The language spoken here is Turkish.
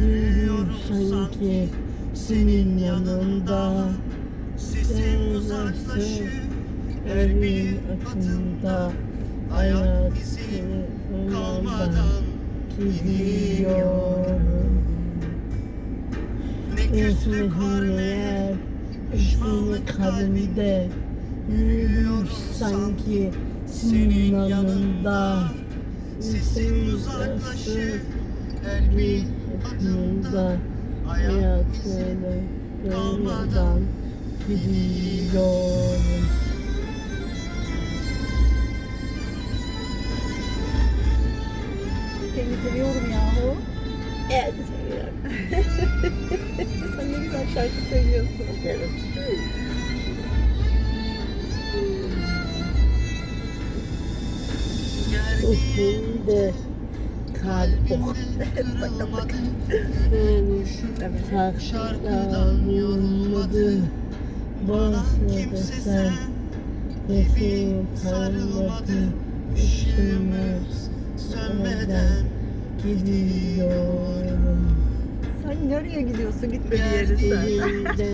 Yürüyorum sanki senin yanında. Sesin uzaklaşıp her bir Hayat seni kalmadan gidiyorum Ne gözünü hürmeyer Üstünü kalbimde Yürüyor sanki senin yanında. Sesin uzaklaşıp her bir akımda Hayatını görmeden gidiyorum Seni seviyorum yahu. Evet seviyorum. Sen ne güzel şarkı söylüyorsun. Üstünde kalp oh. Şarkıdan yolmadı Basmadı sen Nefim parmadı Üşümez Sönmeden Gidiyorum Sen nereye gidiyorsun? Gitme bir yere sen.